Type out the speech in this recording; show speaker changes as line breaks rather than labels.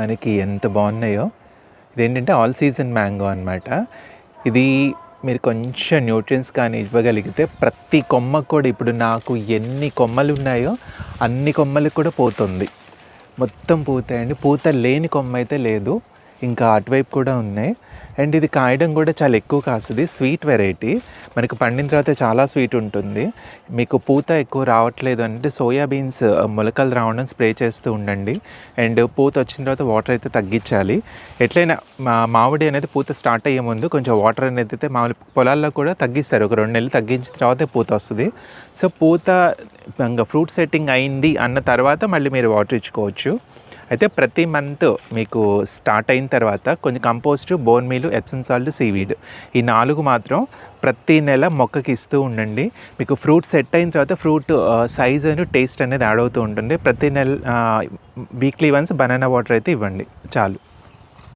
మనకి ఎంత బాగున్నాయో. ఇదేంటంటే ఆల్ సీజన్ మ్యాంగో అనమాట ఇది మీరు కొంచెం న్యూట్రియన్స్ కానీ ఇవ్వగలిగితే ప్రతి కొమ్మ కూడా ఇప్పుడు నాకు ఎన్ని కొమ్మలు ఉన్నాయో అన్ని కొమ్మలకు కూడా పోతుంది. మొత్తం పూతాయండి. పూత లేని కొమ్మ అయితే లేదు. ఇంకా అటువైపు కూడా ఉన్నాయి. అండ్ ఇది కాయడం కూడా చాలా ఎక్కువ కాస్తుంది. స్వీట్ వెరైటీ మనకు పండిన తర్వాత చాలా స్వీట్ ఉంటుంది. మీకు పూత ఎక్కువ రావట్లేదు అంటే సోయా బీన్స్ మొలకలు రావడం స్ప్రే చేస్తూ ఉండండి. అండ్ పూత వచ్చిన తర్వాత వాటర్ అయితే తగ్గించాలి. ఎట్లయినా మా మామిడి అనేది పూత స్టార్ట్ అయ్యే ముందు కొంచెం వాటర్ అనేది అయితే మామూలు పొలాల్లో కూడా తగ్గిస్తారు. ఒక రెండు నెలలు తగ్గించిన తర్వాతే పూత వస్తుంది. సో పూత ఇంకా ఫ్రూట్ సెట్టింగ్ అయింది అన్న తర్వాత మళ్ళీ మీరు వాటర్ ఇచ్చుకోవచ్చు. అయితే ప్రతి మంత్ మీకు స్టార్ట్ అయిన తర్వాత కొంచెం compost bone meal Epsom salt seaweed ఈ నాలుగు మాత్రం ప్రతి నెల మొక్కకి ఇస్తూ ఉండండి. మీకు ఫ్రూట్ సెట్ అయిన తర్వాత ఫ్రూట్ సైజ్ అని టేస్ట్ అనేది యాడ్ అవుతూ ఉంటుంది. ప్రతి నెల వీక్లీ వన్స్ బనానా వాటర్ అయితే ఇవ్వండి. చాలు.